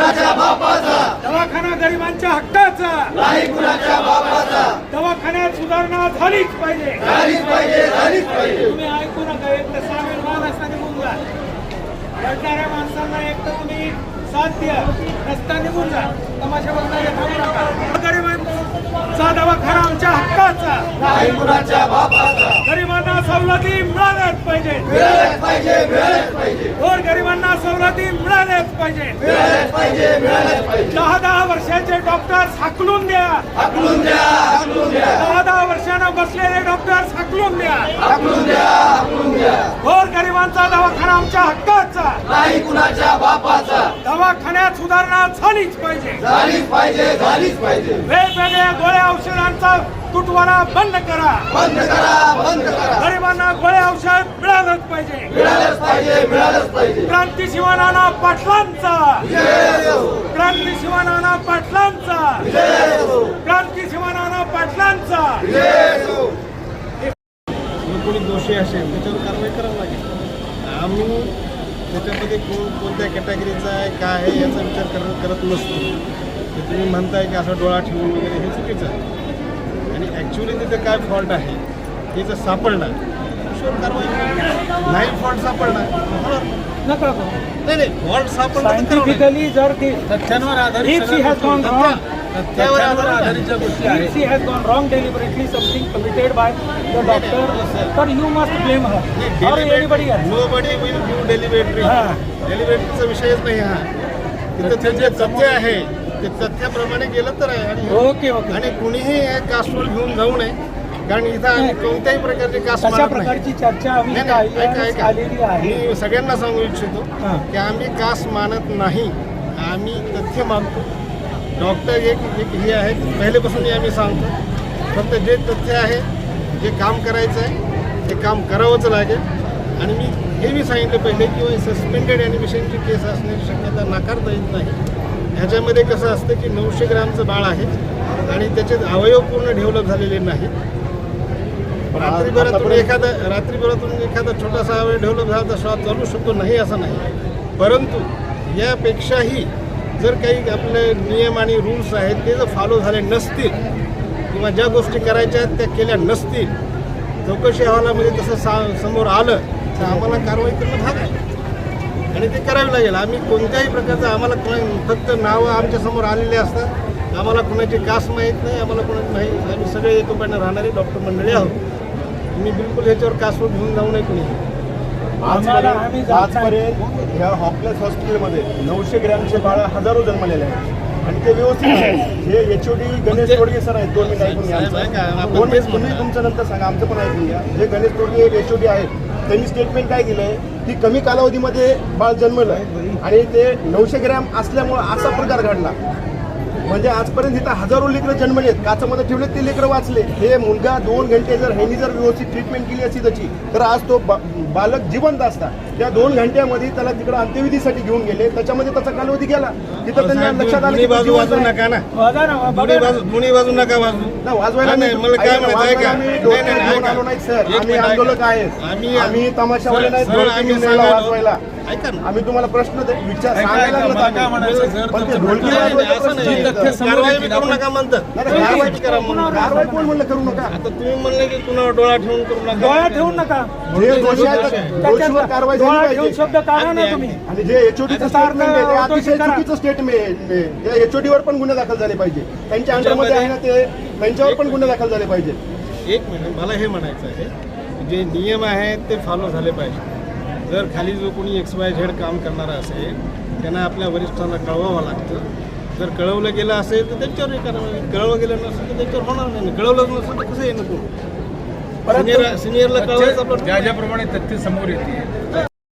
कुणाच्या बापाचा? दवाखाना गरिबांच्या हक्काचा. नाही कुणाच्या बापाचा? दवाखान्यात सुधारणा झालीच पाहिजे. झालीच पाहिजे झालीच पाहिजे. तुम्ही ऐकू नका एक तर सामील असता निघून जा लढणाऱ्या माणसांना एक तर तुम्ही साथ द्या. रस्ता निघून जा. तमाशा बघणारे थांबू नका. गरिबांचा दवाखाना हक्काचा नाही कुणाच्या बापाचा. गरिबांना सवलती मिळाल्याच पाहिजे. मिळालंच पाहिजे मिळालंच पाहिजे गोर गरिबांना सवलती मिळाल्याच पाहिजे. मिळालंच पाहिजे मिळालंच पाहिजे दहा दहा वर्षाचे डॉक्टर हाकलून द्या. हाकलून द्या हाकलून द्या दहा दहा वर्षानं बसलेले डॉक्टर हाकलून द्या. हाकलून द्या हाकलून द्या गोर गरिबांचा दवाखाना आमच्या हक्काचा. नाही कुणाच्या बापाचा दवाखान्यात सुधारणा झालीच पाहिजे. झालीच पाहिजे झालीच पाहिजे. वेगवेगळ्या गोळ्या औषधांचा तुटवडा बंद करा. बंद करा बंद करा. गरिबांना गोळ्या औषध मिळालंच पाहिजे. मिळालंच पाहिजे मिळालंच पाहिजे. क्रांती शिवनाना पाटलांचा. क्रांती शिवनाना पाटलांचा. क्रांती शिवनाना पाटलांचा. कोणी दोषी असेल त्याच्यावर कारवाई करावी लागेल. आम्ही त्याच्यामध्ये कोण कोणत्या कॅटेगरीचा आहे काय आहे याचा विचार करत करत नसतो. तुम्ही म्हणताय की असा डोळा ठेवून वगैरे हे चुकीचं आहे. आणि ॲक्च्युली तिथे काय फॉल्ट आहे हे जर सापडला शुअर कारवाई करावी. नाही फॉल्ट तर. सायंटिफिकली जर ती तथ्यांवर तथ्यावर आधारित ज्या गोष्टी आहेत. Must blame her. or anybody else. Nobody will विषयच नाही हा. तिथं जे तथ्य आहे ते तथ्याप्रमाणे गेलं तर आहे आणि ओके ओके. आणि कुणीही हे कास्टवर घेऊन जाऊ नये. कारण इथं आम्ही कोणत्याही प्रकारचे कास्ट तशा मानत नाही. प्रकारची चर्चा आम्ही नाही, नाही, ऐका, काही ऐका. आलेली आहे. मी सगळ्यांना सांगू इच्छितो हा. की आम्ही कास्ट मानत नाही. आम्ही तथ्य मानतो. डॉक्टर एक एक हे आहे पहिलेपासून आम्ही सांगतो. फक्त जे तथ्य आहे जे काम करायचं आहे ते काम करावंच लागेल. आणि मी हे मी सांगितलं पहिले की सस्पेंडेड ॲनिमेशनची केस असण्याची शक्यता नाकारता येत नाही. ह्याच्यामध्ये कसं असतं की नऊशे ग्रामचं बाळ आहे आणि त्याचे अवयव पूर्ण डेव्हलप झालेले नाहीत. रात्रीभरातून एखादा रात्रीभरातून एखादा छोटासा अवयव डेव्हलप झाला तर श्वास चालू शकतो नाही असं नाही. परंतु यापेक्षाही जर काही आपले नियम आणि रूल्स आहेत ते जर फॉलो झाले नसतील किंवा ज्या गोष्टी करायच्या आहेत त्या केल्या नसतील चौकशी अहवालामध्ये तसं सा समोर आलं तर आम्हाला कारवाई करणं भाग आहे. आणि ते करावे लागेल. आम्ही कोणत्याही प्रकारचं आम्हाला कोणा- फक्त नावं आमच्यासमोर आलेले असतात. आम्हाला कुणाची कास्ट माहीत नाही आम्हाला कुणाची माहीत आम्ही सगळे एकोप्यानं राहणारे डॉक्टर मंडळी आहोत. तुम्ही बिलकुल ह्याच्यावर कास्टवर घेऊन जाऊ नये कुणी. आजपर्यंत. आजपर्यंत ह्या हॉपलेस हॉस्पिटलमध्ये नऊशे ग्रॅमचे बाळ हजारो जन्मलेले आहेत. आणि ते व्यवस्थित आहेत. हे H O D Ganesh Todge sir आहेत. दोन मिनिट ऐकून घ्या साहेब, ऐका, आमचं. आपण दोन तेच मिनिट तुम्ही म्हणतो. तुमचं नंतर सांगा. आमचं पण ऐकून घ्या. जे Ganesh Todge H O D आहेत त्यांनी स्टेटमेंट काय दिलंय? की कमी कालावधीमध्ये बाळ जन्मलं आणि ते नऊशे ग्रॅम असल्यामुळं असा प्रकार घडला. म्हणजे आजपर्यंत इथं हजारो लेकरं जन्मलेत. काचामध्ये ठेवलेत ते लेकरं वाचले. हे मुलगा दोन घंटे जर ह्यांनी जर व्यवस्थित ट्रीटमेंट केली असती त्याची तर आज तो बा- बालक जिवंत असता. त्या दोन घंट्यामध्ये त्याला तिकडे अंत्यविधीसाठी घेऊन गेले त्याच्यामध्ये त्याचा कालावधी गेला तिथं त्यांना लक्षात आलं की बाजू वाजू. नका ना बघा दोन्ही. बाजू दोन्ही बाजू नका वाजू नाही, वाजवायला नाही, नाही. मला काय ऐका, म्हणायचं वाजवायला ऐका. आम्ही नाही, डोक्यात नाही, घेऊन ऐका. आलो नाही सर एक आम्ही मिनिट आंदोलक. आहेत आम्ही आम्ही तमाशावाले सर, नाही सर, ढोलकी आम्ही घेऊन यायला सांगायलो. वाजवायला ऐका ना आम्ही तुम्हाला प्रश्न विचार ऐका, सांगायला ऐका, लागलो मला काय आम्ही. म्हणायचं, जर पण ते तुमचं ढोलकी नाही, नाही, वाजवायचा असं प्रश्न नाही नाही. तथ्य समोर कारवाई येतील, करू आपण- नका म्हणतात नाही, नाही, कारवाई कारवाई करा म्हणून कारवाई कोण म्हणलं करू नका आता तुम्ही म्हणले की कुणावर डोळा ठेवून करू नका डोळा ठेवून नका जे दोषी आहेत दोषीवर कारवाई झाली ठेवून पाहिजे. शब्द काढा ना तुम्ही. आणि जे एचओडीचं स्टेटमेंट आहे ते होतो अतिशय करा. चुकीचं स्टेटमेंट त्या एचओडीवर पण गुन्हे दाखल झाले पाहिजे. त्यांच्या अंडरमध्ये आहे ना ते त्यांच्यावर पण गुन्हे दाखल झाले पाहिजे. एक मिनिट मला हे म्हणायचं आहे की जे नियम आहेत ते फॉलो झाले पाहिजे. जर खाली जो कोणी एक्स वाय झेड काम करणारा असेल त्यांना आपल्या वरिष्ठांना कळवावं लागतं. जर कळवलं गेलं असेल तर त्यांच्यावर हे करावं कळवलं गेलं नसेल तर त्यांच्यावर होणार नाही. कळवलं नसेल तर कसं येणं कोण सिनियर सिनियरला कळवायचं आपलं ज्या ज्याप्रमाणे तथ्य समोर येते